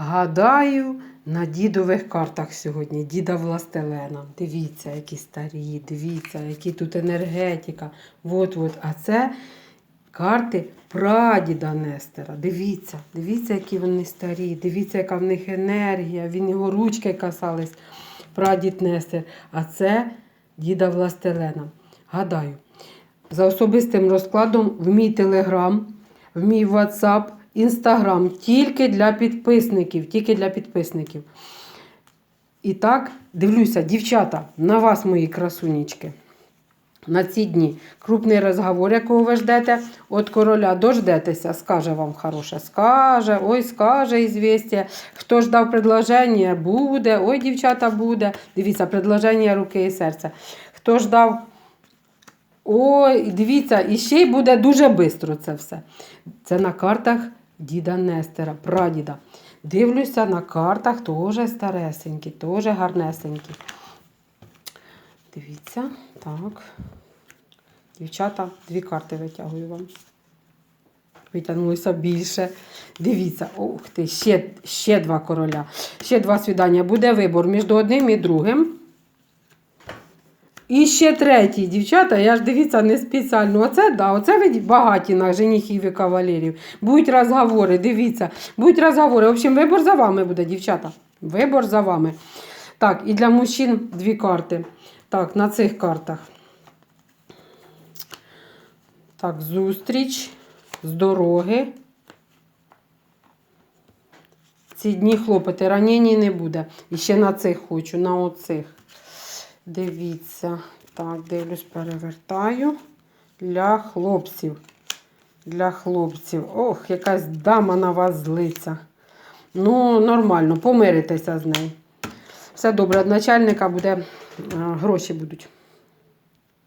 Гадаю, на дідових картах сьогодні. Діда Властелена. Дивіться, які старі, дивіться, які тут енергетика. От-от. А це карти прадіда Нестера. Дивіться, дивіться, які вони старі. Дивіться, яка в них енергія. Він його ручки касались. Прадід Нестер. А це діда Властелена. Гадаю, за особистим розкладом в мій телеграм, в мій WhatsApp, Інстаграм тільки для підписників. Тільки для підписників. І так, дивлюся, дівчата, на вас, мої красунечки. На ці дні крупний розговор, якого ви ждете, от короля дождетеся, скаже вам хороше, скаже, ой, скаже ізвістя. Хто ждав предложення, буде, ой, дівчата, буде. Дивіться, предложення руки і серця. Хто ждав Ой, дивіться, і ще й буде дуже швидко це все. Це на картах діда Нестера, прадіда. Дивлюся на картах теж старесенькі, теж гарнесенькі. Дивіться, так. Дівчата, дві карти витягую вам. Витягнулося більше. Дивіться, ух ти, ще, ще два короля. Ще два свідання. Буде вибор між одним і другим. І ще третій, дівчата, я ж дивіться не спеціально. Оце да, оце ви багаті на женихів і кавалерів. Будуть розговори, дивіться, будуть розговори. В общем, вибор за вами буде, дівчата. Вибор за вами. Так, і для мужчин дві карти. Так, на цих картах. Так, зустріч з дороги. Ці дні хлопоти, ранені не буде. І ще на цих хочу, на оцих. Дивіться. Так, дивлюсь, перевертаю. Для хлопців. Для хлопців. Ох, якась дама на вас злиться. Ну, нормально, помиритеся з нею. Все добре, від начальника буде, гроші будуть.